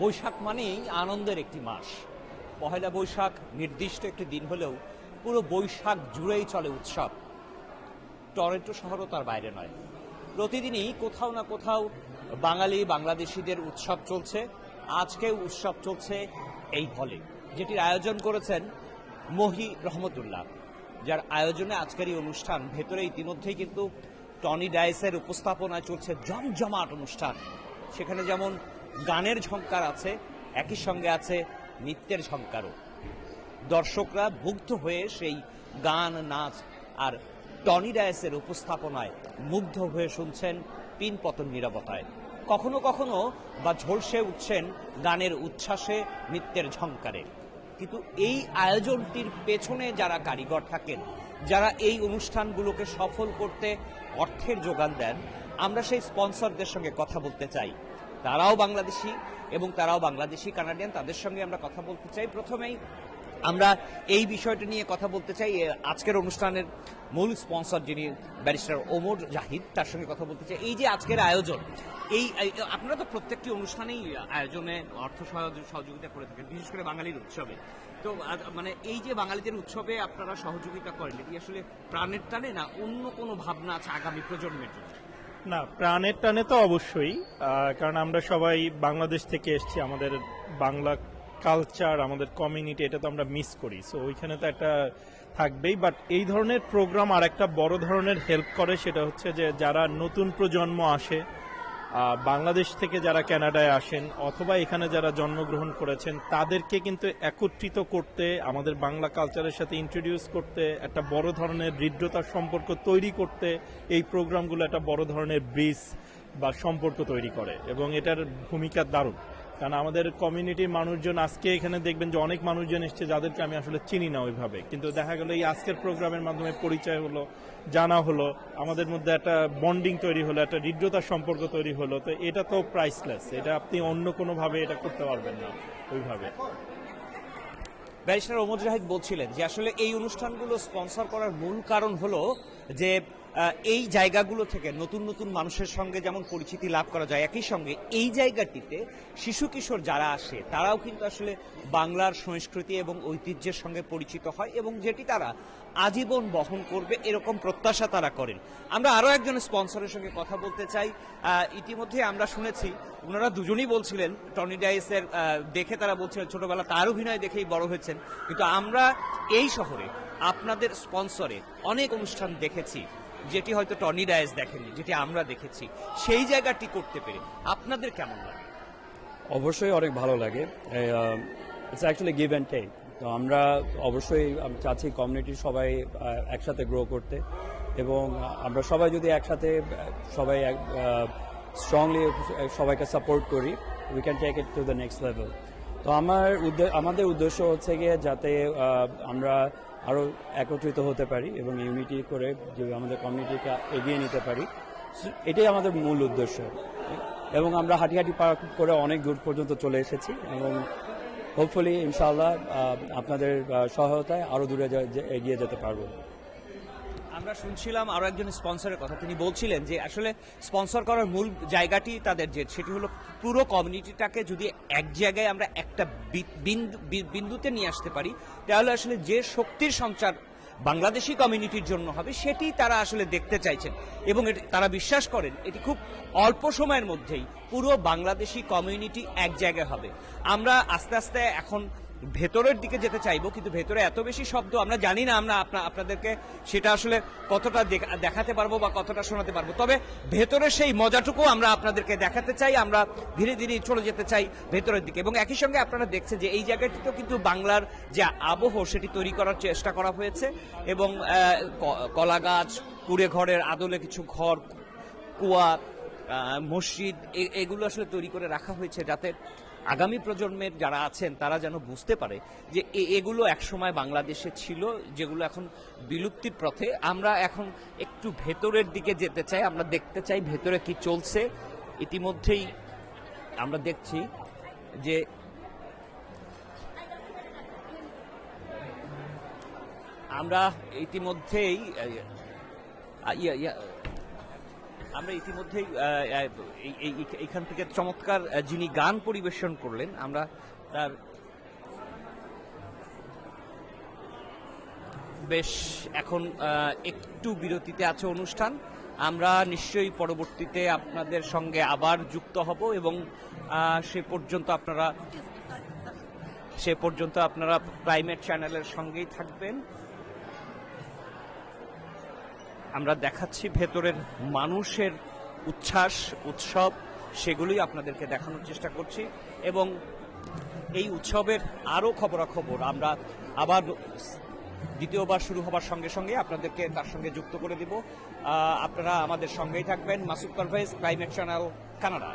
বৈশাখ মানেই আনন্দের একটি মাস। পহেলা বৈশাখ নির্দিষ্ট একটি দিন হলেও পুরো বৈশাখ জুড়েই চলে উৎসব। টরেন্টো শহরও তার বাইরে নয়। প্রতিদিনই কোথাও না কোথাও বাঙালি, বাংলাদেশিদের উৎসব চলছে। আজকে উৎসব চলছে এই হলে, যেটির আয়োজন করেছেন মহি রহমতুল্লাহ, যার আয়োজনে আজকের এই অনুষ্ঠান। ভেতরে ইতিমধ্যেই কিন্তু টনি ডায়েসের উপস্থাপনায় চলছে জমজমাট অনুষ্ঠান। সেখানে যেমন গানের ঝঙ্কার আছে, একই সঙ্গে আছে নৃত্যের ঝঙ্কারও দর্শকরা মুগ্ধ হয়ে সেই গান, নাচ আর টনি ডায়াসের উপস্থাপনায় মুগ্ধ হয়ে শুনছেন পিন পতন নিরবতায়। কখনো কখনো বা ঝলসে উঠছেন গানের উচ্ছ্বাসে নৃত্যের ঝঙ্কারে কিন্তু এই আয়োজনটির পেছনে যারা কারিগর থাকেন, যারা এই অনুষ্ঠানগুলোকে সফল করতে অর্থের যোগান দেন, আমরা সেই স্পন্সরদের সঙ্গে কথা বলতে চাই। তারাও বাংলাদেশি এবং তারাও বাংলাদেশি কানাডিয়ান, তাদের সঙ্গে আমরা কথা বলতে চাই। প্রথমেই আমরা এই বিষয়টা নিয়ে কথা বলতে চাই। আজকের অনুষ্ঠানের মূল স্পন্সর যিনি ব্যারিস্টার ওমর জাহিদ, তার সঙ্গে কথা বলতে চাই। এই যে আজকের আয়োজন, এই আপনারা তো প্রত্যেকটি অনুষ্ঠানেই আয়োজনে অর্থ সহযোগ- সহযোগিতা করে থাকেন, বিশেষ করে বাঙালির উৎসবে। তো মানে এই যে বাঙালিদের উৎসবে আপনারা সহযোগিতা করেন, এটি আসলে প্রাণের টানে না অন্য কোনো ভাবনা আছে আগামী প্রজন্মের জন্য? না, প্রাণের টানে তো অবশ্যই কারণ আমরা সবাই বাংলাদেশ থেকে এসছি, আমাদের বাংলা কালচার আমাদের কমিউনিটি এটা তো আমরা মিস করি সো ওইখানে তো একটা থাকবেই বাট এই ধরনের প্রোগ্রাম আর একটা বড় ধরনের হেল্প করে, সেটা হচ্ছে যে যারা নতুন প্রজন্ম আসে বাংলাদেশ থেকে যারা কানাডায় আসেন অথবা এখানে যারা জন্মগ্রহণ করেছেন, তাদেরকে কিন্তু একত্রিত করতে, আমাদের বাংলা কালচারের সাথে ইন্ট্রোডিউস করতে, একটা বড় ধরনের হৃদ্রতার সম্পর্ক তৈরি করতে এই প্রোগ্রামগুলো একটা বড় ধরনের ব্রিজ বা সম্পর্ক তৈরি করে এবং এটার ভূমিকা দারুণ। কারণ আমাদের কমিউনিটির মানুষজন আজকে এখানে দেখবেন যে অনেক মানুষজন এসছে যাদেরকে আমি আসলে চিনি না ওইভাবে। কিন্তু দেখা গেল এই আজকের প্রোগ্রামের মাধ্যমে পরিচয় হলো, জানা হলো, আমাদের মধ্যে একটা বন্ডিং তৈরি হলো, একটা হৃদ্রতার সম্পর্ক তৈরি হলো, তো এটা তো প্রাইসলেস এটা আপনি অন্য কোনোভাবে এটা করতে পারবেন না ওইভাবে। ব্যারিস্টার ওমর জাহিদ বলছিলেন যে আসলে এই অনুষ্ঠানগুলো স্পন্সর করার মূল কারণ হলো যে এই জায়গাগুলো থেকে নতুন নতুন মানুষের সঙ্গে যেমন পরিচিতি লাভ করা যায়, একই সঙ্গে এই জায়গাটিতে শিশু কিশোর যারা আসে, তারাও কিন্তু আসলে বাংলার সংস্কৃতি এবং ঐতিহ্যের সঙ্গে পরিচিত হয় এবং যেটি তারা আজীবন বহন করবে, এরকম প্রত্যাশা তারা করেন। আমরা আরও একজন স্পন্সরের সঙ্গে কথা বলতে চাই। ইতিমধ্যে আমরা শুনেছি, ওনারা দুজনই বলছিলেন, টনি ডাইসের দেখে তারা বলছিলেন, ছোটবেলা তার অভিনয় দেখেই বড় হয়েছেন। কিন্তু আমরা এই শহরে আপনাদের স্পন্সরে অনেক অনুষ্ঠান দেখেছি। যেটি হয়তো টনি ডায়েস দেখেনি যেটি আমরা দেখেছি, সেই জায়গাটি করতে পেরে আপনাদের কেমন লাগে? অবশ্যই অনেক ভালো লাগে। It's actually give and take তো আমরা অবশ্যই চাচ্ছি কমিউনিটির সবাই একসাথে গ্রো করতে এবং আমরা সবাই যদি একসাথে সবাই স্ট্রংলি সবাইকে সাপোর্ট করি we can take it to the next level তো আমার আমাদের উদ্দেশ্য হচ্ছে গিয়ে যাতে আমরা আরও একত্রিত হতে পারি এবং ইউনিটি করে যে আমাদের কমিউনিটিকে এগিয়ে নিতে পারি। এটাই আমাদের মূল উদ্দেশ্য। এবং আমরা হাঁটি পার্ক পার করে অনেক দূর পর্যন্ত চলে এসেছি এবং হোপফুলি ইনশাআল্লাহ আপনাদের সহায়তায় আরও দূরে এগিয়ে যেতে পারব। আমরা শুনছিলাম আরও একজন স্পন্সরের কথা। তিনি বলছিলেন যে আসলে স্পন্সর করার মূল জায়গাটি তাদের যে, সেটি হলো পুরো কমিউনিটিটাকে যদি এক জায়গায় আমরা একটা বিন্দুতে নিয়ে আসতে পারি, তাহলে আসলে যে শক্তির সঞ্চার বাংলাদেশি কমিউনিটির জন্য হবে, সেটি তারা আসলে দেখতে চাইছেন। এবং তারা বিশ্বাস করেন, এটি খুব অল্প সময়ের মধ্যেই পুরো বাংলাদেশি কমিউনিটি এক জায়গায় হবে। আমরা আস্তে আস্তে এখন ভেতরের দিকে যেতে চাইব, কিন্তু ভেতরে এত বেশি শব্দ আমরা জানি না, আমরা আপনা- আপনাদেরকে সেটা আসলে কতটা দেখাতে পারব বা কতটা শোনাতে পারব। তবে ভেতরের সেই মজাটুকু আমরা আপনাদেরকে দেখাতে চাই, আমরা ধীরে ধীরে চলে যেতে চাই ভেতরের দিকে। এবং একই সঙ্গে আপনারা দেখছেন যে এই জায়গাটিতেও কিন্তু বাংলার যে আবহ, সেটি তৈরি করার চেষ্টা করা হয়েছে এবং কলা গাছ কুড়ে ঘরের আদলে কিছু ঘর, কুয়া মসজিদ এগুলো আসলে তৈরি করে রাখা হয়েছে যাতে আগামী প্রজন্মের যারা আছেন, তারা যেন বুঝতে পারে যে এগুলো একসময় বাংলাদেশে ছিল, যেগুলো এখন বিলুপ্তির পথে। আমরা এখন একটু ভেতরের দিকে যেতে চাই, আমরা দেখতে চাই ভেতরে কি চলছে। ইতিমধ্যেই আমরা দেখছি যে আমরা ইতিমধ্যেই ইয়া- ইয়া- আমরা ইতিমধ্যেই এইখান থেকে চমৎকার যিনি গান পরিবেশন করলেন, আমরা তার বেশ এখন একটু বিরতিতে আছে অনুষ্ঠান। আমরা নিশ্চয়ই পরবর্তীতে আপনাদের সঙ্গে আবার যুক্ত হব এবং সে পর্যন্ত আপনারা, সে পর্যন্ত আপনারা প্রাইমেট চ্যানেলের সঙ্গেই থাকবেন। আমরা দেখাচ্ছি ভেতরের মানুষের উচ্ছ্বাস, উৎসব, সেগুলোই আপনাদেরকে দেখানোর চেষ্টা করছি এবং এই উৎসবের আরও খবরাখবর আমরা আবার দ্বিতীয়বার শুরু হবার সঙ্গে সঙ্গে আপনাদেরকে তার সঙ্গে যুক্ত করে দিব। আপনারা আমাদের সঙ্গেই থাকবেন। Masud Parvez, climate channel, Canada.